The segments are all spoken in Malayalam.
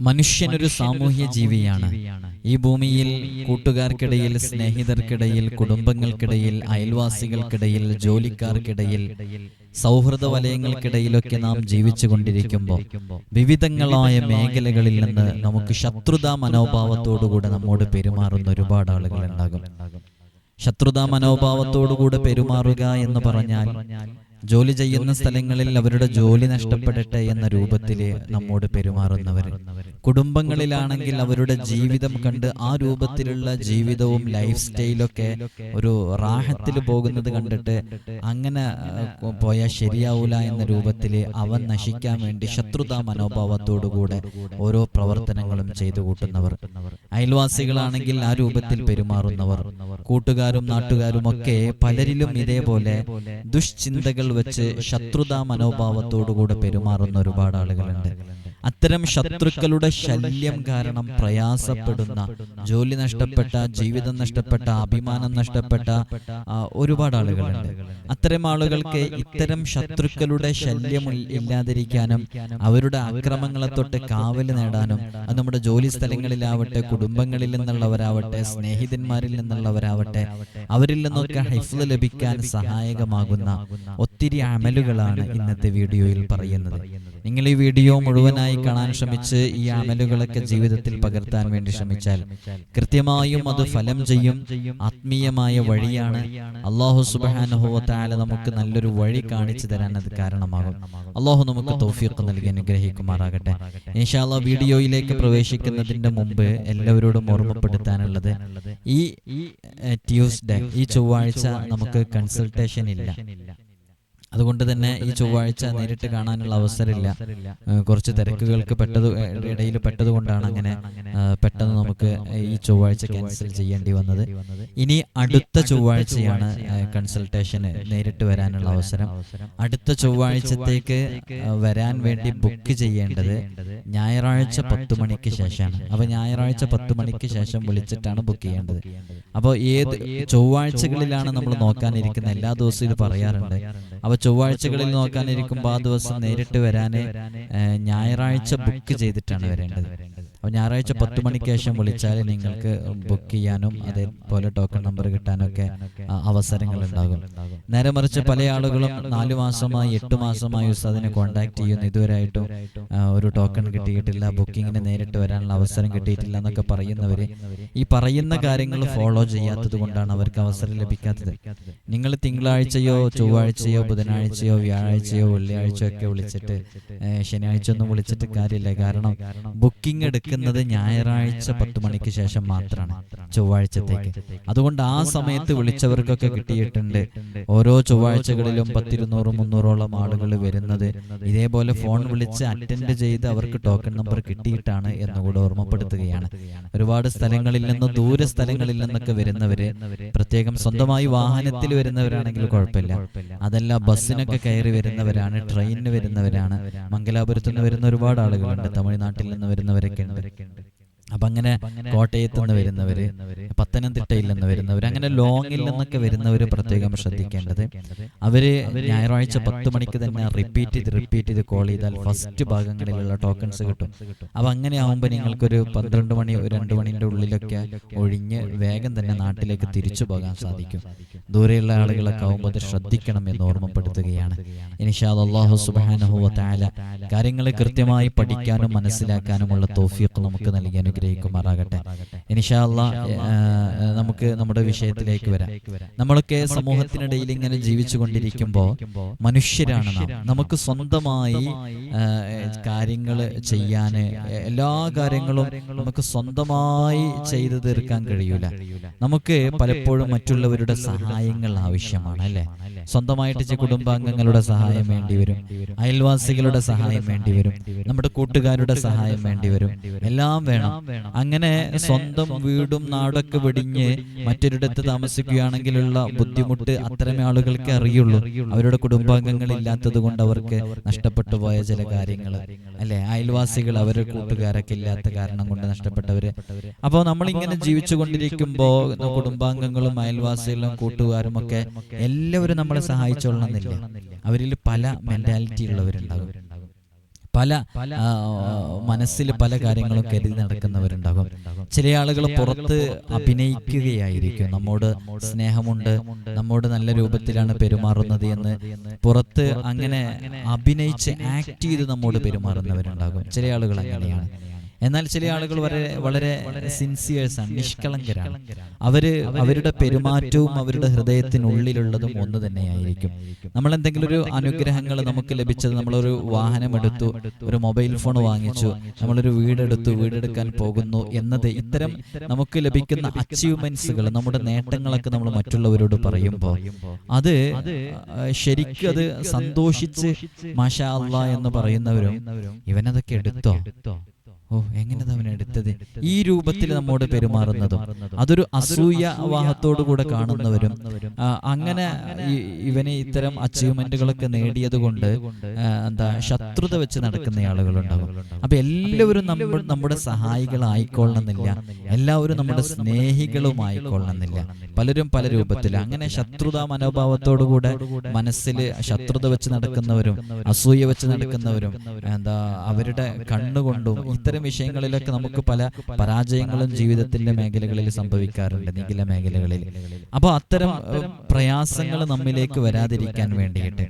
മനുഷ്യനൊരു സാമൂഹ്യ ജീവിയാണ്. ഈ ഭൂമിയിൽ കൂട്ടുകാർക്കിടയിൽ സ്നേഹിതർക്കിടയിൽ കുടുംബങ്ങൾക്കിടയിൽ അയൽവാസികൾക്കിടയിൽ ജോലിക്കാർക്കിടയിൽ സൗഹൃദ വലയങ്ങൾക്കിടയിലൊക്കെ നാം ജീവിച്ചു കൊണ്ടിരിക്കുമ്പോൾ വിവിധങ്ങളായ മേഖലകളിൽ നിന്ന് നമുക്ക് ശത്രുതാ മനോഭാവത്തോടുകൂടെ നമ്മോട് പെരുമാറുന്ന ഒരുപാട് ആളുകൾ ഉണ്ടാകും ശത്രുതാ മനോഭാവത്തോടുകൂടെ പെരുമാറുക എന്ന് പറഞ്ഞാൽ ജോലി ചെയ്യുന്ന സ്ഥലങ്ങളിൽ അവരുടെ ജോലി നഷ്ടപ്പെടട്ടെ എന്ന രൂപത്തിൽ നമ്മോട് പെരുമാറുന്നവർ കുടുംബങ്ങളിലാണെങ്കിൽ അവരുടെ ജീവിതം കണ്ട് ആ രൂപത്തിലുള്ള ജീവിതവും ലൈഫ് സ്റ്റൈലൊക്കെ ഒരു റാഹത്തിൽ പോകുന്നത് കണ്ടിട്ട് അങ്ങനെ പോയാൽ ശരിയാവൂല എന്ന രൂപത്തിൽ അവൻ നശിക്കാൻ വേണ്ടി ശത്രുതാ മനോഭാവത്തോടുകൂടെ ഓരോ പ്രവർത്തനങ്ങളും ചെയ്തു കൂട്ടുന്നവർ. അയൽവാസികളാണെങ്കിൽ ആ രൂപത്തിൽ പെരുമാറുന്നവർ. കൂട്ടുകാരും നാട്ടുകാരും ഒക്കെ പലരിലും ഇതേപോലെ ദുഷ്ചിന്തകൾ വെച്ച് ശത്രുതാ മനോഭാവത്തോടുകൂടെ പെരുമാറുന്ന ഒരുപാട് ആളുകളുണ്ട്. അത്തരം ശത്രുക്കളുടെ ശല്യം കാരണം പ്രയാസപ്പെടുന്ന ജോലി നഷ്ടപ്പെട്ട ജീവിതം നഷ്ടപ്പെട്ട അഭിമാനം നഷ്ടപ്പെട്ട ഒരുപാട് ആളുകളുണ്ട്. അത്തരം ആളുകൾക്ക് ഇത്തരം ശത്രുക്കളുടെ ശല്യം ഇല്ലാതിരിക്കാനും അവരുടെ അക്രമങ്ങളെ തൊട്ട് കാവൽ നേടാനും അത് നമ്മുടെ ജോലി സ്ഥലങ്ങളിലാവട്ടെ കുടുംബങ്ങളിൽ നിന്നുള്ളവരാവട്ടെ സ്നേഹിതന്മാരിൽ നിന്നുള്ളവരാവട്ടെ അവരിൽ നിന്നൊക്കെ ഹൈഫ്ല് ലഭിക്കാൻ സഹായകമാകുന്ന ഒത്തിരി അമലുകളാണ് ഇന്നത്തെ വീഡിയോയിൽ പറയുന്നത്. നിങ്ങൾ ഈ വീഡിയോ മുഴുവനായി കാണാൻ ശ്രമിച്ച് ഈ അമലുകളൊക്കെ ജീവിതത്തിൽ പകർത്താൻ വേണ്ടി ശ്രമിച്ചാൽ കൃത്യമായും അത് ഫലം ചെയ്യും ആത്മീയമായ വഴിയാണ്. അള്ളാഹു സുബാനുഭവത്താല നമുക്ക് നല്ലൊരു വഴി കാണിച്ചു തരാൻ അത് കാരണമാകും. അള്ളാഹു നമുക്ക് തൗഫീഖ് നൽകി അനുഗ്രഹിക്കുമാറാകട്ടെ. ഇൻഷാല്ല വീഡിയോയിലേക്ക് പ്രവേശിക്കുന്നതിന്റെ മുമ്പ് എല്ലാവരോടും ഓർമ്മപ്പെടുത്താനുള്ളത് ഈ ട്യൂസ്ഡേ ഈ ചൊവ്വാഴ്ച നമുക്ക് കൺസൾട്ടേഷൻ ഇല്ല. അതുകൊണ്ട് തന്നെ ഈ ചൊവ്വാഴ്ച നേരിട്ട് കാണാനുള്ള അവസരമില്ല. കുറച്ച് തിരക്കുകൾക്ക് പെട്ടത് ഇടയിൽ പെട്ടതുകൊണ്ടാണ് അങ്ങനെ പെട്ടെന്ന് ചൊവ്വാഴ്ച ക്യാൻസൽ ചെയ്യേണ്ടി വന്നത്. ഇനി അടുത്ത ചൊവ്വാഴ്ചയാണ് കൺസൾട്ടേഷന് നേരിട്ട് വരാനുള്ള അവസരം. അടുത്ത ചൊവ്വാഴ്ചത്തേക്ക് വരാൻ വേണ്ടി ബുക്ക് ചെയ്യേണ്ടത് ഞായറാഴ്ച പത്ത് മണിക്ക് ശേഷമാണ്. അപ്പൊ ഞായറാഴ്ച പത്ത് മണിക്ക് ശേഷം വിളിച്ചിട്ടാണ് ബുക്ക് ചെയ്യേണ്ടത്. അപ്പോൾ ഏത് ചൊവ്വാഴ്ചകളിലാണ് നമ്മൾ നോക്കാനിരിക്കുന്നത്? എല്ലാ ദിവസവും ഇത് പറയാറുണ്ട്. അപ്പൊ ചൊവ്വാഴ്ചകളിൽ നോക്കാനിരിക്കുമ്പോൾ ആ ദിവസം നേരിട്ട് വരാന് ഞായറാഴ്ച ബുക്ക് ചെയ്തിട്ടാണ് വരേണ്ടത്. അപ്പോൾ ഞായറാഴ്ച പത്ത് മണിക്ക് ശേഷം വിളിച്ചാൽ നിങ്ങൾക്ക് ബുക്ക് ചെയ്യാനും അതേപോലെ ടോക്കൺ നമ്പർ കിട്ടാനൊക്കെ അവസരങ്ങൾ ഉണ്ടാകും. നേരെ മറിച്ച് പല ആളുകളും നാലു മാസമായി എട്ട് മാസമായി ഉസ്താദിനെ കോൺടാക്ട് ചെയ്യുന്നു ഇതുവരെയായിട്ടും ഒരു ടോക്കൺ കിട്ടിയിട്ടില്ല ബുക്കിങ്ങിന് നേരിട്ട് വരാനുള്ള അവസരം കിട്ടിയിട്ടില്ല എന്നൊക്കെ പറയുന്നവർ ഈ പറയുന്ന കാര്യങ്ങൾ ഫോളോ ചെയ്യാത്തത് കൊണ്ടാണ് അവർക്ക് അവസരം ലഭിക്കാത്തത്. നിങ്ങൾ തിങ്കളാഴ്ചയോ ചൊവ്വാഴ്ചയോ ബുധനാഴ്ചയോ വ്യാഴാഴ്ചയോ വെള്ളിയാഴ്ചയോ ഒക്കെ വിളിച്ചിട്ട് ശനിയാഴ്ച ഒന്നും വിളിച്ചിട്ട് കാര്യമില്ല കാരണം ബുക്കിംഗ് എടുക്കുന്നത് ഞായറാഴ്ച പത്ത് മണിക്ക് ശേഷം മാത്രമാണ് ചൊവ്വാഴ്ചത്തേക്ക്. അതുകൊണ്ട് ആ സമയത്ത് വിളിച്ചവർക്കൊക്കെ കിട്ടിയിട്ടുണ്ട്. ഓരോ ചൊവ്വാഴ്ചകളിലും പത്തിരുന്നൂറ് മുന്നൂറോളം ആളുകൾ വരുന്നത് ഇതേപോലെ ഫോൺ വിളിച്ച് അറ്റൻഡ് ചെയ്ത് അവർക്ക് ടോക്കൺ നമ്പർ കിട്ടിയിട്ടാണ് എന്നുകൂടെ ഓർമ്മപ്പെടുത്തുകയാണ്. ഒരുപാട് സ്ഥലങ്ങളിൽ നിന്ന് ദൂര സ്ഥലങ്ങളിൽ നിന്നൊക്കെ വരുന്നവര് പ്രത്യേകം സ്വന്തമായി വാഹനത്തിൽ വരുന്നവരാണെങ്കിൽ കുഴപ്പമില്ല. അതല്ല ബസ്സിനൊക്കെ കയറി വരുന്നവരാണ് ട്രെയിനിന് വരുന്നവരാണ് മംഗലാപുരത്ത് നിന്ന് വരുന്ന ഒരുപാട് ആളുകളുണ്ട്. തമിഴ്നാട്ടിൽ നിന്ന് വരുന്നവരൊക്കെ ഉണ്ട് ഉണ്ട്. അപ്പൊ അങ്ങനെ കോട്ടയത്ത് നിന്ന് വരുന്നവര് പത്തനംതിട്ടയിൽ നിന്ന് വരുന്നവർ അങ്ങനെ ലോങ്ങിൽ നിന്നൊക്കെ വരുന്നവർ പ്രത്യേകം ശ്രദ്ധിക്കേണ്ടത് അവർ ഞായറാഴ്ച പത്ത് മണിക്ക് തന്നെ റിപ്പീറ്റ് ചെയ്ത് റിപ്പീറ്റ് ചെയ്ത് കോൾ ചെയ്താൽ ഫസ്റ്റ് ഭാഗങ്ങളിലുള്ള ടോക്കൺസ് കിട്ടും. അപ്പൊ അങ്ങനെ ആവുമ്പോൾ നിങ്ങൾക്കൊരു പന്ത്രണ്ട് മണി ഒരു രണ്ട് മണിന്റെ ഉള്ളിലൊക്കെ ഒഴിഞ്ഞ് വേഗം തന്നെ നാട്ടിലേക്ക് തിരിച്ചു പോകാൻ സാധിക്കും. ദൂരെയുള്ള ആളുകളൊക്കെ ആവുമ്പോൾ അത് ശ്രദ്ധിക്കണം എന്ന് ഓർമ്മപ്പെടുത്തുകയാണ്. ഇനിഷാ അള്ളാഹു താല കാര്യങ്ങൾ കൃത്യമായി പഠിക്കാനും മനസ്സിലാക്കാനുമുള്ള തോഫിയൊക്കെ നമുക്ക് നൽകി അനുഗ്രഹിക്കുമാറാകട്ടെ. ഇനിഷാല്ല നമുക്ക് നമ്മുടെ വിഷയത്തിലേക്ക് വരാം. നമ്മളൊക്കെ സമൂഹത്തിനിടയിൽ ഇങ്ങനെ ജീവിച്ചു കൊണ്ടിരിക്കുമ്പോൾ മനുഷ്യരാണ് നാം. നമുക്ക് സ്വന്തമായി കാര്യങ്ങൾ ചെയ്യാൻ എല്ലാ കാര്യങ്ങളും നമുക്ക് സ്വന്തമായി ചെയ്തു തീർക്കാൻ കഴിയൂല. നമുക്ക് പലപ്പോഴും മറ്റുള്ളവരുടെ സഹായങ്ങൾ ആവശ്യമാണ് അല്ലെ? സ്വന്തമായിട്ട് കുടുംബാംഗങ്ങളുടെ സഹായം വേണ്ടി വരും. അയൽവാസികളുടെ സഹായം വേണ്ടി വരും. നമ്മുടെ കൂട്ടുകാരുടെ സഹായം വേണ്ടി വരും. എല്ലാം വേണം. അങ്ങനെ സ്വന്തം വീടും നാടൊക്കെ വെടിഞ്ഞ് മറ്റൊരിടത്ത് താമസിക്കുകയാണെങ്കിലുള്ള ബുദ്ധിമുട്ട് അത്തരം ആളുകൾക്ക് അറിയുള്ളൂ. അവരുടെ കുടുംബാംഗങ്ങൾ ഇല്ലാത്തത് കൊണ്ട് അവർക്ക് നഷ്ടപ്പെട്ടു പോയ ചില കാര്യങ്ങൾ. അല്ലെ? അയൽവാസികൾ അവരുടെ കൂട്ടുകാരൊക്കെ ഇല്ലാത്ത കാരണം കൊണ്ട് നഷ്ടപ്പെട്ടവര്. അപ്പോൾ നമ്മൾ ഇങ്ങനെ ജീവിച്ചു കൊണ്ടിരിക്കുമ്പോൾ കുടുംബാംഗങ്ങളും അയൽവാസികളും കൂട്ടുകാരും ഒക്കെ എല്ലാവരും നമ്മളെ സഹായിച്ചോളണമെന്നില്ല അവരിൽ പല മെന്റാലിറ്റി ഉള്ളവരുണ്ടാകും. പല മനസ്സിൽ പല കാര്യങ്ങളും കരുതി നടക്കുന്നവരുണ്ടാകും. ചില ആളുകൾ പുറത്ത് അഭിനയിക്കുകയായിരിക്കും. നമ്മോട് സ്നേഹമുണ്ട്. നമ്മോട് നല്ല രൂപത്തിലാണ് പെരുമാറുന്നത് എന്ന് പുറത്ത് അങ്ങനെ അഭിനയിച്ച് ആക്ട് ചെയ്ത് നമ്മോട് പെരുമാറുന്നവരുണ്ടാകും. ചില ആളുകൾ അങ്ങനെയാണ്. എന്നാൽ ചില ആളുകൾ വളരെ വളരെ സിൻസിയേഴ്സ് ആണ് നിഷ്കളങ്കരാണ്. അവർ അവരുടെ പെരുമാറ്റവും അവരുടെ ഹൃദയത്തിനുള്ളിലുള്ളതും ഒന്ന് തന്നെയായിരിക്കും. നമ്മൾ എന്തെങ്കിലും ഒരു അനുഗ്രഹങ്ങൾ നമുക്ക് ലഭിച്ചത് നമ്മളൊരു വാഹനം എടുത്തു ഒരു മൊബൈൽ ഫോൺ വാങ്ങിച്ചു നമ്മളൊരു വീടെടുത്തു വീടെടുക്കാൻ പോകുന്നു എന്നത് ഇത്തരം നമുക്ക് ലഭിക്കുന്ന അച്ചീവ്മെന്റ്സുകൾ നമ്മുടെ നേട്ടങ്ങളൊക്കെ നമ്മൾ മറ്റുള്ളവരോട് പറയുമ്പോൾ അത് ശരിക്കും അത് സന്തോഷിച്ച് മാഷാ അല്ല എന്ന് പറയുന്നവരും ഇവനതൊക്കെ എടുത്തോ? ഓ എങ്ങനെ അവൻ എടുത്തത്? ഈ രൂപത്തിൽ നമ്മോട് പെരുമാറുന്നതും അതൊരു അസൂയ വാഹത്തോടു കൂടെ കാണുന്നവരും അങ്ങനെ ഇവനെ ഇത്തരം അച്ചീവ്മെന്റുകളൊക്കെ നേടിയത് കൊണ്ട് എന്താ ശത്രുത വെച്ച് നടക്കുന്ന ആളുകളുണ്ടാവും. അപ്പൊ എല്ലാവരും നമ്മൾ നമ്മുടെ സഹായികളായിക്കൊള്ളണമെന്നില്ല എല്ലാവരും നമ്മുടെ സ്നേഹികളുമായിക്കൊള്ളണമെന്നില്ല പലരും പല രൂപത്തിൽ. അങ്ങനെ ശത്രുതാ മനോഭാവത്തോടുകൂടെ മനസ്സിൽ ശത്രുത വെച്ച് നടക്കുന്നവരും അസൂയ വെച്ച് നടക്കുന്നവരും എന്താ അവരുടെ കണ്ണുകൊണ്ടും ഇത്തരം വിഷയങ്ങളിലൊക്കെ നമുക്ക് പല പരാജയങ്ങളും ജീവിതത്തിന്റെ മേഖലകളിൽ സംഭവിക്കാറുണ്ട് നിഖില മേഖലകളിൽ. അപ്പോൾ അത്തരം പ്രയാസങ്ങൾ നമ്മിലേക്ക് വരാതിരിക്കാൻ വേണ്ടിയിട്ട്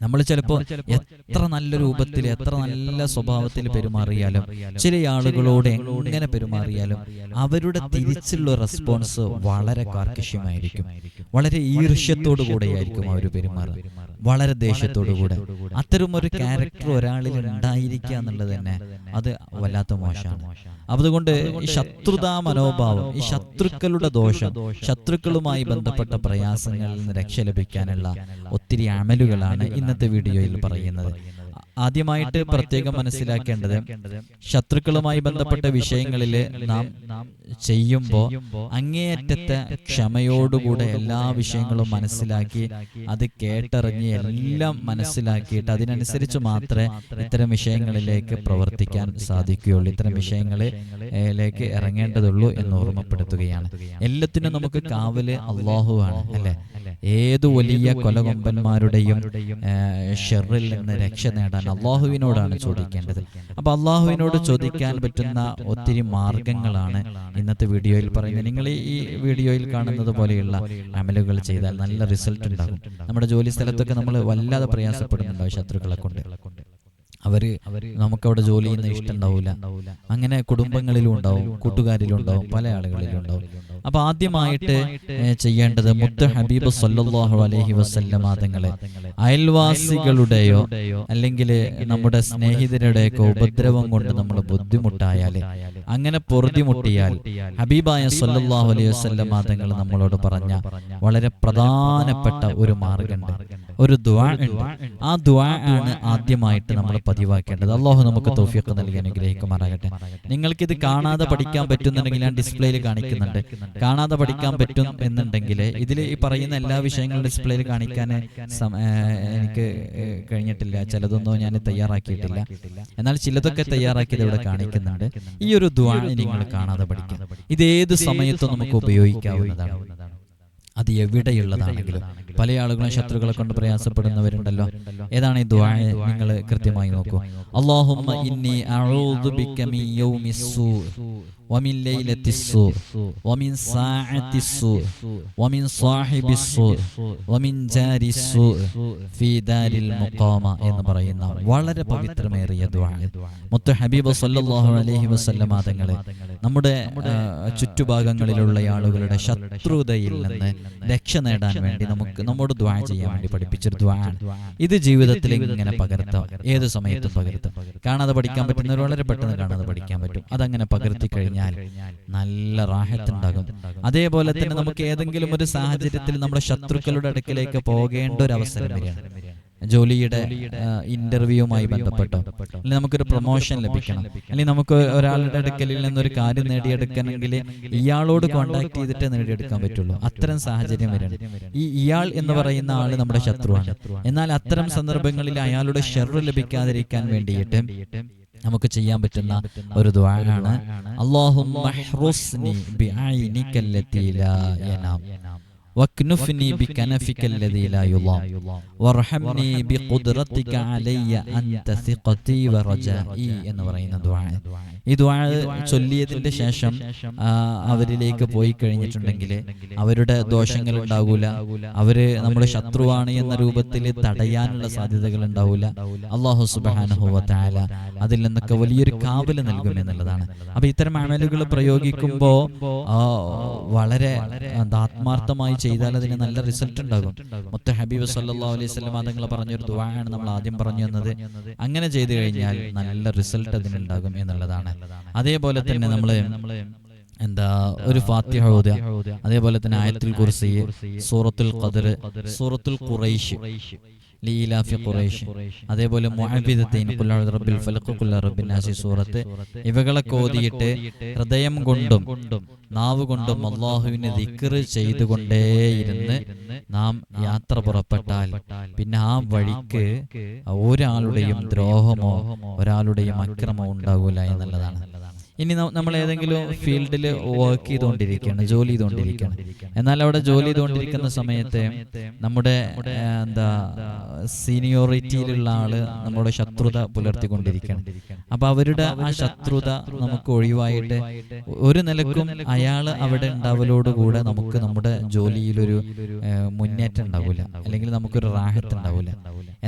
നമ്മൾ ചിലപ്പോൾ എത്ര നല്ല രൂപത്തിൽ എത്ര നല്ല സ്വഭാവത്തിൽ പെരുമാറിയാലും ചില ആളുകളോട് എങ്ങനെ പെരുമാറിയാലും അവരുടെ തിരിച്ചുള്ള റെസ്പോൺസ് വളരെ കാർക്കശ്യമായിരിക്കും. വളരെ ഈർഷ്യത്തോടു കൂടെയായിരിക്കും അവർ പെരുമാറുക. വളരെ ദേഷ്യത്തോടു കൂടെ. അത്തരം ഒരു ക്യാരക്ടർ ഒരാളിൽ ഉണ്ടായിരിക്കുക എന്നുള്ളത് തന്നെ അത് വല്ലാത്ത മോശമാണ്. അതുകൊണ്ട് ഈ ശത്രുതാ മനോഭാവം ഈ ശത്രുക്കളുടെ ദോഷം ശത്രുക്കളുമായി ബന്ധപ്പെട്ട പ്രയാസങ്ങളിൽ നിന്ന് രക്ഷ ലഭിക്കാനുള്ള ഒത്തിരി അമലുകളാണ് ഇന്നത്തെ വീഡിയോയിൽ പറയുന്നത്. ആദ്യമായിട്ട് പ്രത്യേകം മനസ്സിലാക്കേണ്ടത് ശത്രുക്കളുമായി ബന്ധപ്പെട്ട വിഷയങ്ങളിൽ നാം ചെയ്യുമ്പോൾ അങ്ങേയറ്റത്തെ ക്ഷമയോടുകൂടെ എല്ലാ വിഷയങ്ങളും മനസ്സിലാക്കി അത് കേട്ടറിഞ്ഞ് എല്ലാം മനസ്സിലാക്കിയിട്ട് അതിനനുസരിച്ച് മാത്രമേ ഇത്തരം വിഷയങ്ങളിലേക്ക് പ്രവർത്തിക്കാൻ സാധിക്കുകയുള്ളൂ. ഇത്തരം വിഷയങ്ങളിലേക്ക് ഇറങ്ങേണ്ടതുള്ളൂ എന്ന് ഓർമ്മപ്പെടുത്തുകയാണ്. എല്ലാത്തിനും നമുക്ക് കാവൽ അള്ളാഹുവാണ് അല്ലെ? ഏത് വലിയ കൊലകൊമ്പന്മാരുടെയും ഷെറിൽ നിന്ന് രക്ഷ നേടാൻ അള്ളാഹുവിനോടാണ് ചോദിക്കേണ്ടത്. അപ്പൊ അള്ളാഹുവിനോട് ചോദിക്കാൻ പറ്റുന്ന ഒത്തിരി മാർഗങ്ങളാണ് ഇന്നത്തെ വീഡിയോയിൽ പറയുന്നത്. നിങ്ങൾ ഈ വീഡിയോയിൽ കാണുന്നത് പോലെയുള്ള അമലുകൾ ചെയ്താൽ നല്ല റിസൾട്ട് ഉണ്ടാകും. നമ്മുടെ ജോലി സ്ഥലത്തൊക്കെ നമ്മൾ വല്ലാതെ പ്രയാസപ്പെടുന്നുണ്ടാവും ശത്രുക്കളെ കൊണ്ട്. അവർ നമുക്കവിടെ ജോലി ചെയ്യുന്ന ഇഷ്ടം ഉണ്ടാവില്ല അങ്ങനെ കുടുംബങ്ങളിലും ഉണ്ടാവും കൂട്ടുകാരിലും ഉണ്ടാവും പല ആളുകളിലും ഉണ്ടാവും. അപ്പൊ ആദ്യമായിട്ട് ചെയ്യേണ്ടത് മുത്ത് ഹബീബ് സല്ലാഹു അലഹി വസല്ലമ തങ്ങളെ. അയൽവാസികളുടെയോ അല്ലെങ്കിൽ നമ്മുടെ സ്നേഹിതരുടെയൊക്കെ ഉപദ്രവം കൊണ്ട് നമ്മൾ ബുദ്ധിമുട്ടായാൽ അങ്ങനെ പൊറുതിമുട്ടിയാൽ ഹബീബായ സല്ലാഹു അലൈഹി വസല്ലമ തങ്ങൾ നമ്മളോട് പറഞ്ഞ വളരെ പ്രധാനപ്പെട്ട ഒരു മാർഗമുണ്ട് ഒരു ദ്വാ ഉണ്ട്. ആ ദ്വാ ആണ് ആദ്യമായിട്ട് നമ്മൾ പതിവാക്കേണ്ടത്. അള്ളാഹു നമുക്ക് തോഫിയൊക്കെ നൽകി അനുഗ്രഹിക്കുമാറാകട്ടെ. നിങ്ങൾക്ക് ഇത് കാണാതെ പഠിക്കാൻ പറ്റുന്നുണ്ടെങ്കിൽ ഞാൻ ഡിസ്പ്ലേയിൽ കാണിക്കുന്നുണ്ട്. കാണാതെ പഠിക്കാൻ പറ്റും എന്നുണ്ടെങ്കിൽ ഇതിൽ ഈ പറയുന്ന എല്ലാ വിഷയങ്ങളും ഡിസ്പ്ലേയിൽ കാണിക്കാൻ എനിക്ക് കഴിഞ്ഞിട്ടില്ല. ചിലതൊന്നും ഞാൻ തയ്യാറാക്കിയിട്ടില്ല. എന്നാൽ ചിലതൊക്കെ തയ്യാറാക്കിയത് ഇവിടെ കാണിക്കുന്നുണ്ട്. ഈ ഒരു ദ്വാ നിങ്ങൾ കാണാതെ പഠിക്കാം ഇത് ഏത് സമയത്തും നമുക്ക് ഉപയോഗിക്കാവുന്നതാണ്. അത് എവിടെയുള്ളതാണെങ്കിലും പല ആളുകളും ശത്രുക്കളെ കൊണ്ട് പ്രയാസപ്പെടുന്നവരുണ്ടല്ലോ. ഏതാണ് ഈ ദ്വാ നിങ്ങൾ കൃത്യമായി നോക്കൂ. അല്ലാഹുമ്മ ഇന്നി അഊദു ബിക മിൻ ومن ليلة السوء ومن ساعة السوء ومن صاحب السوء ومن جار السوء في دار المقامة എന്ന് പറയുന്ന വളരെ പവിത്രമേറിയ ദുആ മുത്ത ഹബീബ് സല്ലല്ലാഹു അലൈഹി വസല്ലമ തങ്ങളെ നമ്മുടെ ആ, ചുറ്റുഭാഗങ്ങളിലുള്ള ആളുകളുടെ ശത്രുതയിൽ നിന്ന് രക്ഷ നേടാൻ വേണ്ടി നമുക്ക് നമ്മോട് ദ്വാ ചെയ്യാൻ വേണ്ടി പഠിപ്പിച്ചൊരു ദ്വാ ആണ് ഇത് ജീവിതത്തിൽ ഇങ്ങനെ പകർത്താം ഏത് സമയത്തും പകർത്താം കാണാതെ പഠിക്കാൻ പറ്റുന്നവർ വളരെ പെട്ടെന്ന് കാണാതെ പഠിക്കാൻ പറ്റും അതങ്ങനെ പകർത്തി കഴിഞ്ഞാൽ നല്ല റാഹത്തുണ്ടാകും. അതേപോലെ തന്നെ നമുക്ക് ഏതെങ്കിലും ഒരു സാഹചര്യത്തിൽ നമ്മുടെ ശത്രുക്കളുടെ അടുക്കിലേക്ക് പോകേണ്ട ഒരു അവസരം വരികയാണ്. ജോലിയുടെ ഇന്റർവ്യൂവുമായി ബന്ധപ്പെട്ടോ? അല്ലെങ്കിൽ നമുക്കൊരു പ്രൊമോഷൻ ലഭിക്കണം. അല്ലെങ്കിൽ നമുക്ക് ഒരാളുടെ അടുക്കലിൽ നിന്നൊരു കാര്യം നേടിയെടുക്കണമെങ്കിൽ ഇയാളോട് കോണ്ടാക്ട് ചെയ്തിട്ട് നേടിയെടുക്കാൻ പറ്റുള്ളൂ. അത്തരം സാഹചര്യം വരണം ഈ ഇയാൾ എന്ന് പറയുന്ന ആൾ നമ്മുടെ ശത്രുവാണ്. എന്നാൽ അത്തരം സന്ദർഭങ്ങളിൽ അയാളുടെ ഷെർ ലഭിക്കാതിരിക്കാൻ വേണ്ടിയിട്ട് നമുക്ക് ചെയ്യാൻ പറ്റുന്ന ഒരു ദ്വാരാണ് അള്ളാഹുമ്മ ഹ്റുസ്നി ബിഐനിക്കല്ലത്തി ലാ യനാം واكنفني بكنفك الذي لا يضام وارحمني بقدرتك علي أنت ثقتي ورجائي എന്ന് പറയുന്ന ദുആ ഈ ദുആ ചൊല്ലിയതിന്റെ ശേഷം ആ, അവരിലേക്ക് പോയി കഴിഞ്ഞിട്ടുണ്ടെങ്കിൽ അവരുടെ ദോഷങ്ങൾ ഉണ്ടാകൂല അവര് നമ്മുടെ ശത്രുവാണ് എന്ന രൂപത്തിൽ തടയാനുള്ള സാധ്യതകൾ ഉണ്ടാവില്ല അള്ളാഹു സുബാനുഭവത്തായ അതിൽ നിന്നൊക്കെ വലിയൊരു കാവല് നൽകും എന്നുള്ളതാണ് അപ്പൊ ഇത്തരം അമലുകൾ പ്രയോഗിക്കുമ്പോ ആ, വളരെ എന്താ, ആത്മാർത്ഥമായി ചെയ്താൽ അതിന് നല്ല റിസൾട്ട് ഉണ്ടാകും. മുത്ത ഹബീബ് സല്ലാ അലൈഹി സ്വലം അതുങ്ങൾ പറഞ്ഞൊരു ദുആണ് നമ്മൾ ആദ്യം പറഞ്ഞു തന്നത് അങ്ങനെ ചെയ്തു കഴിഞ്ഞാൽ നല്ല റിസൾട്ട് അതിനുണ്ടാകും എന്നുള്ളതാണ്. അതേപോലെ തന്നെ നമ്മൾ എന്താ ഒരു ഫാത്തിഹ അതേപോലെ തന്നെ ആയത്തുൽ കുർസി സൂറത്തുൽ ഖദർ സൂറത്തുൽ ഖുറൈഷ് ലീലാഫി ഖുറൈഷ് അതേപോലെ മുഅബിദത്തൈൻ ഖുൽ റബ്ബിൽ ഫലഖ് ഖുൽ റബ്ബിൻ നാസി സൂറത്ത്. ഇവകളെ കോതിയിട്ട് ഹൃദയം കൊണ്ടും നാവ് കൊണ്ടും അള്ളാഹുവിനെ ദിക്ർ ചെയ്തുകൊണ്ടേയിരുന്ന്. നാം യാത്ര പുറപ്പെട്ടാൽ പിന്നെ ആ വഴിക്ക് ഒരാളുടെയും ദ്രോഹമോ ഒരാളുടെയും അക്രമോ ഉണ്ടാകൂല എന്നുള്ളതാണ്. ഇനി നമ്മൾ ഏതെങ്കിലും ഫീൽഡിൽ വർക്ക് ചെയ്തുകൊണ്ടിരിക്കുകയാണ് ജോലി ചെയ്തുകൊണ്ടിരിക്കുകയാണ്. എന്നാൽ അവിടെ ജോലി ചെയ്തുകൊണ്ടിരിക്കുന്ന സമയത്ത് നമ്മുടെ എന്താ സീനിയോറിറ്റിയിലുള്ള ആൾ നമ്മുടെ ശത്രുത പുലർത്തിക്കൊണ്ടിരിക്കുകയാണ്. അപ്പൊ അവരുടെ ആ ശത്രുത നമുക്ക് ഒഴിവായിട്ട് ഒരു നിലക്കും അയാൾ അവിടെ ഉണ്ടാവലോടുകൂടെ നമുക്ക് നമ്മുടെ ജോലിയിലൊരു മുന്നേറ്റം ഉണ്ടാവില്ല. അല്ലെങ്കിൽ നമുക്കൊരു റാഹത്ത് ഉണ്ടാവില്ല.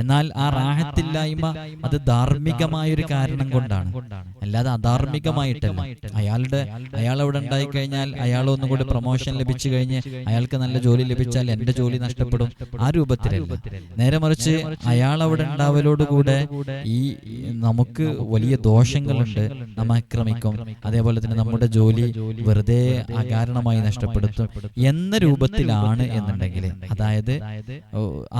എന്നാൽ ആ റാഹത്തില്ലായ്മ അത് ധാർമ്മികമായൊരു കാരണം കൊണ്ടാണ്. അല്ലാതെ അധാർമികമായിട്ടല്ല അയാളുടെ അയാൾ അവിടെ ഉണ്ടായി കഴിഞ്ഞാൽ അയാൾ ഒന്നും കൂടി പ്രൊമോഷൻ ലഭിച്ചു കഴിഞ്ഞ് അയാൾക്ക് നല്ല ജോലി ലഭിച്ചാൽ എന്റെ ജോലി നഷ്ടപ്പെടും ആ രൂപത്തിലല്ല. നേരെ മറിച്ച് അയാൾ അവിടെ ഉണ്ടാവലോടുകൂടെ ഈ നമുക്ക് വലിയ ദോഷങ്ങളുണ്ട് നമ്മ ആക്രമിക്കും അതേപോലെ തന്നെ നമ്മുടെ ജോലി വെറുതെ അകാരണമായി നഷ്ടപ്പെടുത്തും. എന്ന രൂപത്തിലാണ് എന്നുണ്ടെങ്കിൽ അതായത്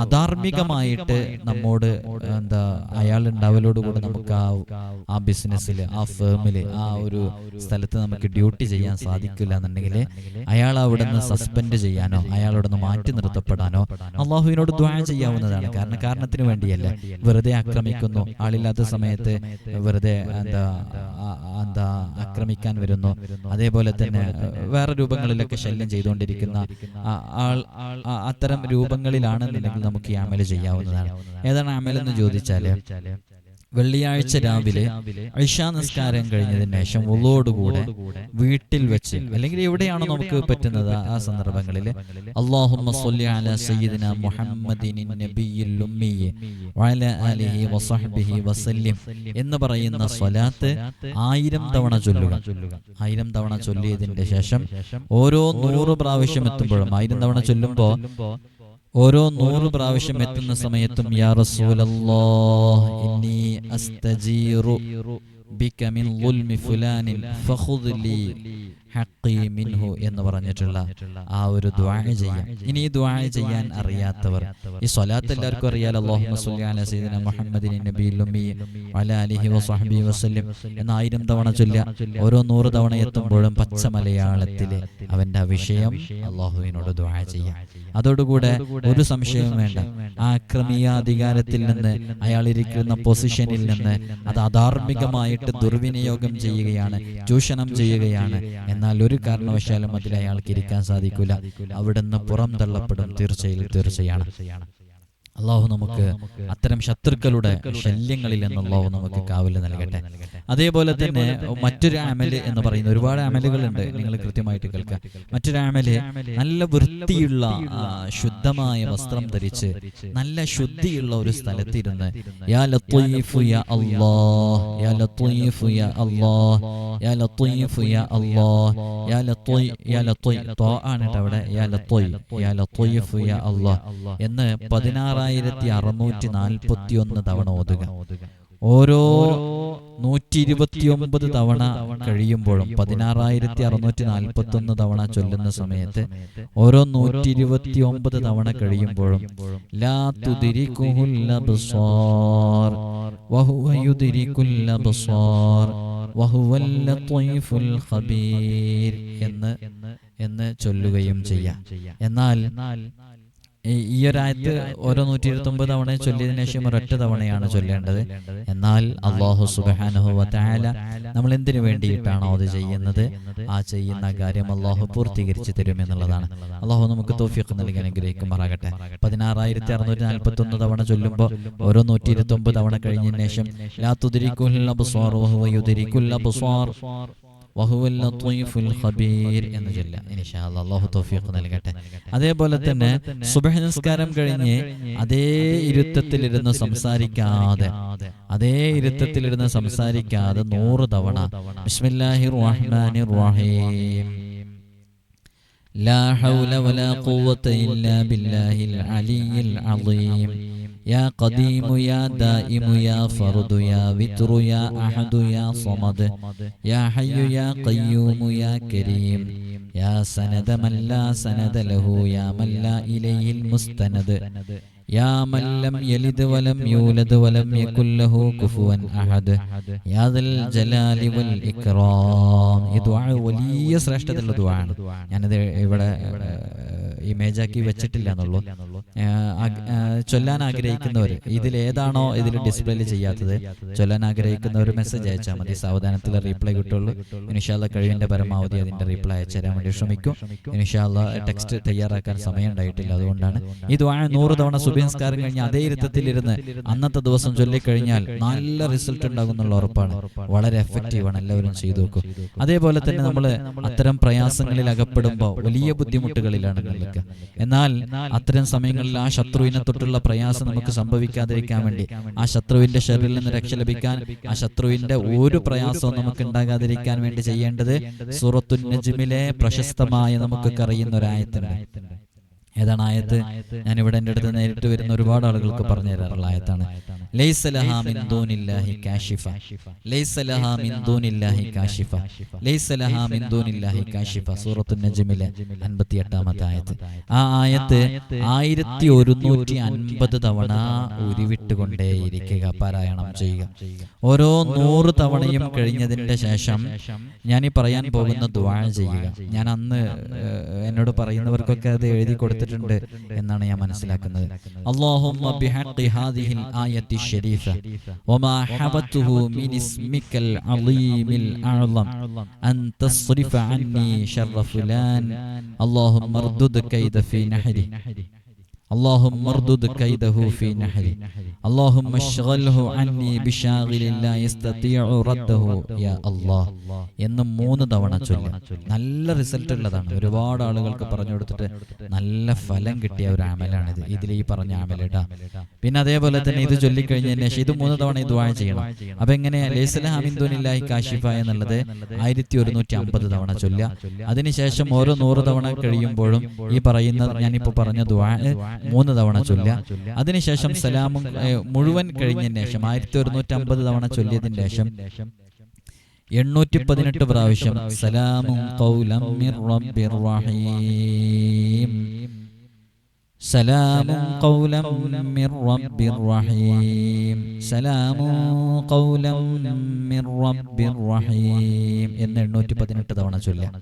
അധാർമികമായിട്ട് നമ്മോട് എന്താ അയാൾ ഉണ്ടാവലോടുകൂടെ നമുക്ക് ആ ആ ബിസിനസ്സിൽ ആ ഫേമിൽ ആ ഒരു സ്ഥലത്ത് നമുക്ക് ഡ്യൂട്ടി ചെയ്യാൻ സാധിക്കില്ല എന്നുണ്ടെങ്കിൽ അയാൾ അവിടെ നിന്ന് സസ്പെൻഡ് ചെയ്യാനോ അയാളോട് നിന്ന് മാറ്റി നിർത്തപ്പെടാനോ അള്ളാഹുവിനോട് ദ്വാ ചെയ്യാവുന്നതാണ്. കാരണം കാരണത്തിന് വേണ്ടിയല്ല. വെറുതെ ആക്രമിക്കുന്നു. ആളില്ലാത്ത സമയത്ത് വെറുതെ എന്താ എന്താ ആക്രമിക്കാൻ വരുന്നു. അതേപോലെ തന്നെ വേറെ രൂപങ്ങളിലൊക്കെ ശല്യം ചെയ്തുകൊണ്ടിരിക്കുന്ന ആൾ അത്തരം രൂപങ്ങളിലാണെന്നുണ്ടെങ്കിൽ നമുക്ക് ഈ അമൽ ചെയ്യാവുന്നതാണ്. ഏതാണ് അമലെന്ന് ചോദിച്ചാൽ വെള്ളിയാഴ്ച രാവിലെ ഐഷാ നിസ്കാരം കഴിഞ്ഞതിന് ശേഷം ഉള്ളോടുകൂടെ വീട്ടിൽ വെച്ച് അല്ലെങ്കിൽ എവിടെയാണോ നമുക്ക് പറ്റുന്നത് ആ സന്ദർഭങ്ങളിൽ അള്ളാഹുമ്മ സ്വല്ലി അലാ സയ്യിദിന മുഹമ്മദിൻ നബിയിൽ ഉമ്മിയെ വഅലാ ആലിഹി വസഹ്ബിഹി വസല്ലിം എന്ന് പറയുന്ന സ്വലാത്ത് ആയിരം തവണ ചൊല്ലുക. ആയിരം തവണ ചൊല്ലിയതിന്റെ ശേഷം ഓരോ നൂറ് പ്രാവശ്യം എത്തുമ്പോഴും ആയിരം തവണ ചൊല്ലുമ്പോ ഓരോ നൂറ് പ്രാവശ്യം എത്തുന്ന സമയത്തും യാ റസൂലല്ലാഹ് ഇന്നി അസ്തജീറു ബിക മിൻ ളുൽമി ഫുലാനിൻ ഫഖുദ് ലീ ഹഖി മിൻഹു എന്ന് പറഞ്ഞിട്ടുള്ള ആ ഒരു ദുആ ചെയ്യാം. ഇനി ഈ ദുആ ചെയ്യാൻ അറിയാത്തവർ ഈ സ്വലാത്ത് എല്ലാവർക്കും അറിയാലോ. സ്വല്ലി അലാ സയ്യിദിന മുഹമ്മദിൻ നബിയിൽ ഉമ്മി വഅലാ അലിഹി വസഹ്ബിഹി വസല്ലം എന്ന ആയിരം തവണ ചൊല്ല ഓരോ നൂറ് തവണ എത്തുമ്പോഴും പച്ച മലയാളത്തിൽ അവന്റെ വിഷയം അള്ളാഹുവിനോട് ദുആ ചെയ്യാം. അതോടുകൂടെ ഒരു സംശയവും വേണ്ട. ആ ആക്രമീയ അധികാരത്തിൽ നിന്ന് അയാൾ ഇരിക്കുന്ന പൊസിഷനിൽ നിന്ന് അത് അധാർമികമായിട്ട് ദുർവിനിയോഗം ചെയ്യുകയാണ് ചൂഷണം ചെയ്യുകയാണ് എന്നാൽ ഒരു കാരണവശാലും അതിൽ അയാൾക്ക് ഇരിക്കാൻ സാധിക്കില്ല. അവിടുന്ന് പുറം തള്ളപ്പെടും. തീർച്ചയിൽ തീർച്ചയാണ്. അള്ളാഹു നമുക്ക് അത്തരം ശത്രുക്കളുടെ ശല്യങ്ങളിൽ നിന്ന് അള്ളാഹു നമുക്ക് കാവൽ നൽകട്ടെ അതേപോലെ തന്നെ മറ്റൊരു അമൽ എന്ന് പറയുന്ന ഒരുപാട് അമലുകളുണ്ട് നിങ്ങൾ കൃത്യമായിട്ട് കേൾക്കുക മറ്റൊരു അമൽ നല്ല വൃത്തിയുള്ള ശുദ്ധമായ വസ്ത്രം ധരിച്ച് നല്ല ശുദ്ധിയുള്ള ഒരു സ്ഥലത്തിരുന്ന് യാ ലത്തീഫു യാ യാ ലത്തീഫു യാ യാ ലത്തീഫു യാ യാ ലത്തീ യാ ലത്തീ തോ ആണ് അവിടെ യാ ലത്തീ യാ ലത്തീഫു യാ എന്ന് പതിനാറായിരത്തി അറുന്നൂറ്റി നാൽപ്പത്തി ഒന്ന് തവണ ഓതുക. ഓരോ നൂറ്റി ഇരുപത്തി ഒമ്പത് തവണ കഴിയുമ്പോഴും പതിനാറായിരത്തി അറുന്നൂറ്റി നാൽപ്പത്തി ഒന്ന് തവണ ചൊല്ലുന്ന സമയത്ത് ഓരോ നൂറ്റി ഇരുപത്തി ഒമ്പത് തവണ കഴിയുമ്പോഴും ലാ ഖബീർ എന്ന് എന്ന് ചൊല്ലുകയും ചെയ്യാം. എന്നാൽ ഈ- ഒരായത്ത് ഓരോ നൂറ്റി ഇരുപത്തൊമ്പത് തവണ ചൊല്ലിയതിനു ശേഷം ഒരൊറ്റ തവണയാണ് ചൊല്ലേണ്ടത്. എന്നാൽ അള്ളാഹു സുബാനുഹുല നമ്മൾ എന്തിനു വേണ്ടിയിട്ടാണോ അത് ചെയ്യുന്നത്? ആ ചെയ്യുന്ന കാര്യം അള്ളാഹു പൂർത്തീകരിച്ചു തരും എന്നുള്ളതാണ്. അള്ളാഹു നമുക്ക് തോഫിയൊക്കെ നൽകി അനുഗ്രഹിക്കുമാറാകട്ടെ പതിനാറായിരത്തി അറുന്നൂറ്റി നാൽപ്പത്തി ഒന്ന് തവണ ചൊല്ലുമ്പോൾ ഓരോ നൂറ്റി ഇരുപത്തി ഒമ്പത് തവണ കഴിഞ്ഞതിന് ശേഷം വഹുവൽ ലത്തീഫുൽ ഖബീർ എന്ന് ചൊല്ലാം. ഇൻഷാല്ല അള്ളാഹു തൗഫീഖ് നൽകട്ടെ. അതേപോലെ തന്നെ സുബഹ് നിസ്കാരം കഴിഞ്ഞ് അതേ ഇരുത്തത്തിലിരുന്ന് സംസാരിക്കാതെ അതേ ഇരുത്തത്തിലിരുന്ന് സംസാരിക്കാതെ നൂറ് തവണ ബിസ്മില്ലാഹി റഹ്മാനി റഹീം. لا حول ولا قوة إلا بالله العلي العظيم يا قديم يا دائم يا فرد يا وتر يا أحد يا صمد يا حي يا قيوم يا كريم يا سند من لا سند له يا من لا إليه المستند يا من لم يلد ولم يولد ولم يكن له كفوا أحد يا ذا الجلال والإكرام ഈ ദുആ വലിയ ശ്രേഷ്ഠതയുള്ള ദുആ ആണ് ഞാനത് ഇവിടെ ഇമേജ് ആക്കി വെച്ചിട്ടില്ല എന്നുള്ളൂ ചൊല്ലാൻ ആഗ്രഹിക്കുന്നവർ ഇതിൽ ഏതാണോ ഇതിൽ ഡിസ്പ്ലേയിൽ ചെയ്യാത്തത് ചൊല്ലാൻ ആഗ്രഹിക്കുന്ന ഒരു മെസ്സേജ് അയച്ചാൽ മതി. സാവധാനത്തിൽ റീപ്ലൈ കിട്ടുള്ളൂ. ഇനിഷാല്ല കഴിവിന്റെ പരമാവധി അതിന്റെ റീപ്ലൈ അയച്ചു തരാൻ വേണ്ടി ശ്രമിക്കും. ഇനിഷാല്ല ടെക്സ്റ്റ് തയ്യാറാക്കാൻ സമയം ഉണ്ടായിട്ടില്ല. അതുകൊണ്ടാണ് ഈ ദ്വാ നൂറ് തവണ സുബിൻസ്കാരം കഴിഞ്ഞ് അതേ ഇരുത്തത്തിലിരുന്ന് അന്നത്തെ ദിവസം ചൊല്ലിക്കഴിഞ്ഞാൽ നല്ല റിസൾട്ട് ഉണ്ടാകും എന്നുള്ള ഉറപ്പാണ്. വളരെ എഫക്റ്റീവ് ആണ്. എല്ലാവരും ചെയ്തു നോക്കും. അതേപോലെ തന്നെ നമ്മൾ അത്തരം പ്രയാസങ്ങളിൽ അകപ്പെടുമ്പോൾ വലിയ ബുദ്ധിമുട്ടുകളിലാണ് നിൽക്കുക എന്നാൽ അത്തരം സമയങ്ങളിൽ ആ ശത്രുവിനെ തൊട്ടുള്ള പ്രയാസം നമുക്ക് സംഭവിക്കാതിരിക്കാൻ വേണ്ടി. ആ ശത്രുവിന്റെ ശരീരിൽ നിന്ന് രക്ഷ ലഭിക്കാൻ ആ ശത്രുവിന്റെ ഒരു പ്രയാസവും നമുക്ക് ഉണ്ടാകാതിരിക്കാൻ വേണ്ടി ചെയ്യേണ്ടത് സൂറത്തുൻ നജ്മിലെ പ്രശസ്തമായ നമുക്ക് അറിയുന്ന ഒരു ഏതാണ് ആയത്ത്? ഞാൻ ഇവിടെ എന്റെ അടുത്ത് നേരിട്ട് വരുന്ന ഒരുപാട് ആളുകൾക്ക് പറഞ്ഞു തരാറുള്ള ആയത്താണ്. അൻപത്തിയെട്ടാമത്തെ ലഹാ മിൻ ദൂനില്ലാഹി കാശിഫ ലൈസ ലഹാ മിൻ ദൂനില്ലാഹി കാശിഫ ലൈസ ലഹാ മിൻ ദൂനില്ലാഹി കാശിഫ സൂറത്തു നജ്മിലെ 58ാമത്തെ ആയത്ത്. ആ ആയത്ത് ആയിരത്തി ഒരുന്നൂറ്റി അൻപത് തവണ ഉരുവിട്ടുകൊണ്ടേയിരിക്കുക. പാരായണം ചെയ്യുക. ഓരോ നൂറ് തവണയും കഴിഞ്ഞതിന്റെ ശേഷം ഞാൻ ഈ പറയാൻ പോകുന്ന ദുആ ചെയ്യുക. ഞാൻ അന്ന് എന്നോട് പറയുന്നവർക്കൊക്കെ അത് എഴുതി കൊടുത്തിട്ടുണ്ട് എന്നാണ് ഞാൻ മനസ്സിലാക്കുന്നത്. അല്ലാഹുമ്മ ബിഹഖി ഹാദിഹിൽ ആയത്തി ശരീഫ. വമാ ഹബത്തുഹു മിൻ ഇസ്മിക്കൽ അളീമിൽ അഅളം അൻ തസ്രിഫ അന്നി ശർറ ഫുലാൻ. അല്ലാഹുമ്മ ർദുദ് കൈദ اللهم اردد كيده في نحري اللهم اشغله عني بشاغل لا يستطيع رده يا الله എന്ന് മൂന്ന് തവണ ചൊല്ലുക നല്ല റിസൾട്ട് ഉള്ളതാണ് ഒരുപാട് ആളുകൾക്ക് പറഞ്ഞു കൊടുത്തിട്ട് നല്ല ഫലം കിട്ടിയ ഒരു അമലാണിത് ഇതിൽ ഈ പറഞ്ഞ അമലിട്ടാ പിന്നെ അതേപോലെ തന്നെ ഇത് ചൊല്ലിക്കഴിഞ്ഞതിന് ശേഷം ഇത് മൂന്ന് തവണ ഇത് വാഴ ചെയ്യണം അപ്പൊ എങ്ങനെ ലേസലഹാമിന്ദുനില്ലാഹി കാശിഫ എന്നുള്ളത് ആയിരത്തി ഒരുന്നൂറ്റി അമ്പത് തവണ ചൊല്ലുക അതിനുശേഷം ഓരോ നൂറ് തവണ കഴിയുമ്പോഴും ഈ പറയുന്ന ഞാനിപ്പോ പറഞ്ഞ ദുആ മൂന്ന് തവണ ചൊല്ലുക. അതിനുശേഷം സലാമും മുഴുവൻ കഴിഞ്ഞതിന് ശേഷം ആയിരത്തി ഒരുന്നൂറ്റി അമ്പത് തവണ ചൊല്ലിയതിന് ശേഷം എണ്ണൂറ്റി പതിനെട്ട് പ്രാവശ്യം സലാമും ഖൗലം قولا من رب رحيم ഖൗലം മിർ من റഹീം. رحيم എന്ന് എണ്ണൂറ്റി പതിനെട്ട് തവണ ചൊല്ലാം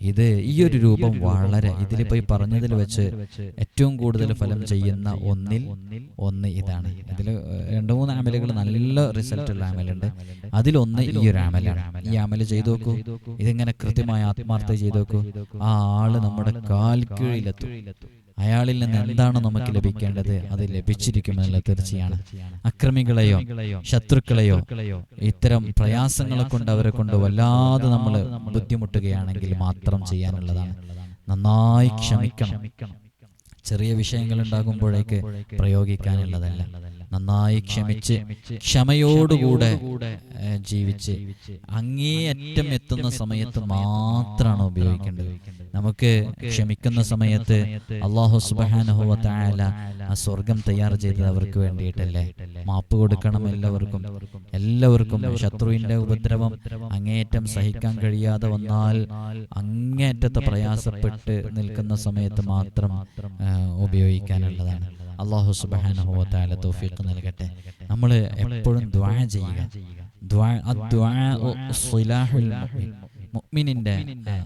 ഇത് ഈ ഒരു രൂപം വളരെ ഇതിൽ പോയി പറഞ്ഞതിൽ വെച്ച് ഏറ്റവും കൂടുതൽ ഫലം ചെയ്യുന്ന ഒന്നിൽ ഒന്ന് ഇതാണ്. ഇതിൽ രണ്ട് മൂന്ന് ആമലുകൾ നല്ല റിസൾട്ട് ഉള്ള ആമലുണ്ട് അതിലൊന്ന് ഈ ഒരു ആമലാണ് ഈ ആമൽ ചെയ്തു നോക്കൂ ഇതിങ്ങനെ കൃത്യമായ ആത്മാർത്ഥത ചെയ്തു നോക്കൂ ആ ആൾ നമ്മുടെ കാൽക്കീഴിലെത്തും അയാളിൽ നിന്ന് എന്താണ് നമുക്ക് ലഭിക്കേണ്ടത്? അത് ലഭിച്ചിരിക്കുമെന്നുള്ള തീർച്ചയാണ്. അക്രമികളെയോ ശത്രുക്കളെയോ ഇത്തരം പ്രയാസങ്ങളെ കൊണ്ട് അവരെ കൊണ്ട് വല്ലാതെ നമ്മൾ ബുദ്ധിമുട്ടുകയാണെങ്കിൽ മാത്രം ചെയ്യാനുള്ളതാണ്. നന്നായി ക്ഷമിക്കണം. ചെറിയ വിഷയങ്ങൾ ഉണ്ടാകുമ്പോഴേക്ക് പ്രയോഗിക്കാനുള്ളതല്ല. നന്നായി ക്ഷമിച്ച് ക്ഷമയോടുകൂടെ ജീവിച്ച് അങ്ങേയറ്റം എത്തുന്ന സമയത്ത് മാത്രമാണ് ഉപയോഗിക്കേണ്ടത്. നമുക്ക് ക്ഷമിക്കുന്ന സമയത്ത് അള്ളാഹു സുബാനഹുവ തായാല ആ സ്വർഗം തയ്യാർ ചെയ്തത് അവർക്ക് വേണ്ടിയിട്ടല്ലേ? മാപ്പ് കൊടുക്കണം എല്ലാവർക്കും. എല്ലാവർക്കും. ശത്രുവിന്റെ ഉപദ്രവം അങ്ങേയറ്റം സഹിക്കാൻ കഴിയാതെ വന്നാൽ അങ്ങേയറ്റത്തെ പ്രയാസപ്പെട്ട് നിൽക്കുന്ന സമയത്ത് മാത്രം ഉപയോഗിക്കാനുള്ളതാണ്. അള്ളാഹു സുബാനഹുവത്താല തൗഫീഖ് നൽകട്ടെ. നമ്മൾ എപ്പോഴും ദ്വാ ചെയ്യുക. മുഅ്മിനിന്റെ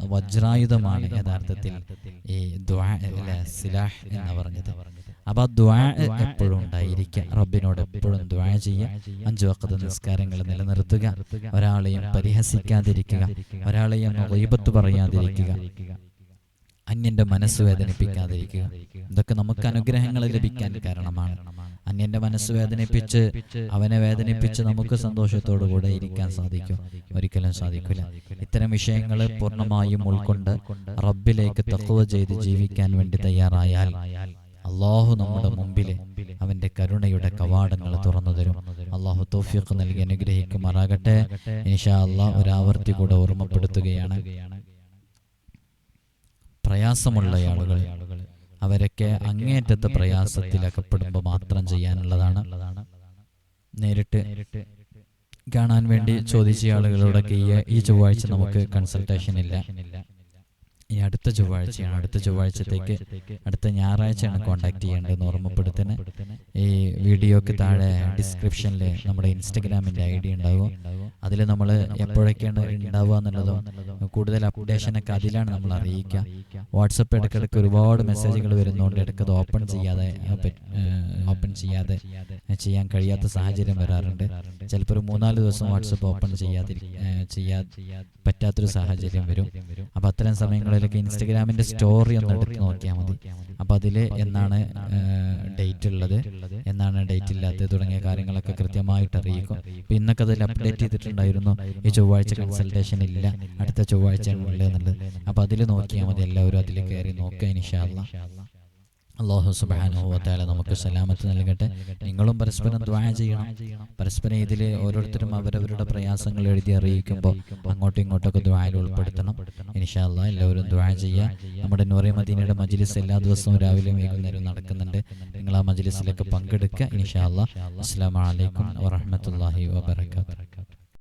വജ്രായുധമാണ് യഥാർത്ഥത്തിൽ ഈ ദ്വാ സിലാഹ് എന്ന് പറഞ്ഞത്. അപ്പൊ ആ ദ്വാ എപ്പോഴും ഉണ്ടായിരിക്കുക. റബ്ബിനോട് എപ്പോഴും ദ്വാ ചെയ്യുക. അഞ്ചു വക്കത്ത് നിസ്കാരങ്ങൾ നിലനിർത്തുക. ഒരാളെയും പരിഹസിക്കാതിരിക്കുക. ഒരാളെയും ഗീബത്ത് പറയാതിരിക്കുക. അന്യന്റെ മനസ്സ് വേദനിപ്പിക്കാതിരിക്കുക. ഇതൊക്കെ നമുക്ക് അനുഗ്രഹങ്ങൾ ലഭിക്കാൻ കാരണമാണ്. അന്യന്റെ മനസ്സ് വേദനിപ്പിച്ച് അവനെ വേദനിപ്പിച്ച് നമുക്ക് സന്തോഷത്തോടു കൂടെ ഇരിക്കാൻ സാധിക്കും. ഒരിക്കലും സാധിക്കില്ല. ഇത്തരം വിഷയങ്ങൾ പൂർണമായും ഉൾക്കൊണ്ട് റബ്ബിലേക്ക് തക്കുവ ചെയ്ത് ജീവിക്കാൻ വേണ്ടി തയ്യാറായാൽ അള്ളാഹു നമ്മുടെ മുമ്പിൽ അവന്റെ കരുണയുടെ കവാടങ്ങൾ തുറന്നു തരും. അള്ളാഹു തോഫിയൊക്കെ നൽകി അനുഗ്രഹിക്കുമാറാകട്ടെ. ഇൻഷാ അള്ളാഹ് ഒരാവർത്തി കൂടെ ഓർമ്മപ്പെടുത്തുകയാണ്. പ്രയാസമുള്ള ആളുകൾ. അവരൊക്കെ അങ്ങേറ്റത്തെ പ്രയാസത്തിൽ അകപ്പെടുമ്പോൾ മാത്രം ചെയ്യാനുള്ളതാണ്. നേരിട്ട് കാണാൻ വേണ്ടി ചോദിച്ച ആളുകളോടൊക്കെ ഈ ചൊവ്വാഴ്ച നമുക്ക് കൺസൾട്ടേഷൻ ഇല്ല. ഈ അടുത്ത ചൊവ്വാഴ്ചയാണ്. അടുത്ത ചൊവ്വാഴ്ചത്തേക്ക് അടുത്ത ഞായറാഴ്ചയാണ് കോൺടാക്ട് ചെയ്യേണ്ടതെന്ന് ഓർമ്മപ്പെടുത്തുന്നത്. ഈ വീഡിയോക്ക് താഴെ ഡിസ്ക്രിപ്ഷനിൽ നമ്മുടെ ഇൻസ്റ്റഗ്രാമിന്റെ ഐ ഡി ഉണ്ടാവും. അതിൽ നമ്മൾ എപ്പോഴൊക്കെയാണ് ഉണ്ടാവുക എന്നുള്ളതും കൂടുതൽ അപ്ഡേഷനൊക്കെ അതിലാണ് നമ്മൾ അറിയിക്കുക. വാട്സപ്പ് ഇടയ്ക്കിടയ്ക്ക് ഒരുപാട് മെസ്സേജുകൾ വരുന്നതുകൊണ്ട് ഇടയ്ക്കത് ഓപ്പൺ ചെയ്യാതെ ഓപ്പൺ ചെയ്യാതെ ചെയ്യാൻ കഴിയാത്ത സാഹചര്യം വരാറുണ്ട്. ചിലപ്പോൾ ഒരു മൂന്നാൽ ദിവസം വാട്സപ്പ് ഓപ്പൺ ചെയ്യാതിരി ചെയ്യാ പറ്റാത്തൊരു സാഹചര്യം വരും. അപ്പോൾ അത്തരം സമയങ്ങളിലൊക്കെ ഇൻസ്റ്റഗ്രാമിന്റെ സ്റ്റോറി ഒന്ന് എടുത്ത് നോക്കിയാൽ മതി. അപ്പം അതിൽ എന്നാണ് ഡേറ്റ് ഉള്ളത്? എന്നാണ് ഡേറ്റ് ഇല്ലാത്തത് തുടങ്ങിയ കാര്യങ്ങളൊക്കെ കൃത്യമായിട്ട് അറിയിക്കും. അപ്പം ഇന്നൊക്കെ അതിൽ അപ്ഡേറ്റ് ചെയ്തിട്ടുണ്ടായിരുന്നു. ഈ ചൊവ്വാഴ്ച കൺസൾട്ടേഷൻ ഇല്ല. അടുത്ത ചൊവ്വാഴ്ച ഉള്ളത് എന്നുള്ളത്. അപ്പോൾ അതിൽ നോക്കിയാൽ മതി. എല്ലാവരും അതിൽ കയറി നോക്കുക ഇൻഷാല്ല അള്ളാഹു സുബാനുഭവത്താല നമുക്ക് സലാമത്ത് നൽകട്ടെ. നിങ്ങളും പരസ്പരം ദ്വാ ചെയ്യണം. പരസ്പരം ഇതിൽ ഓരോരുത്തരും അവരവരുടെ പ്രയാസങ്ങൾ എഴുതി അറിയിക്കുമ്പോൾ അങ്ങോട്ടും ഇങ്ങോട്ടൊക്കെ ദ്വായിൽ ഉൾപ്പെടുത്തണം. ഇൻഷാല്ല എല്ലാവരും ദ്വാ ചെയ്യുക നമ്മുടെ നൂറി മദീനയുടെ മജ്ലിസ് എല്ലാ ദിവസവും രാവിലെയും വൈകുന്നേരവും നടക്കുന്നുണ്ട്. നിങ്ങൾ ആ മജ്ലിസിലൊക്കെ പങ്കെടുക്കുക ഇൻഷാല്ല അസ്സാം വലൈക്കും വാഹമത്തല്ലാഹി വാബർക്കാത്തു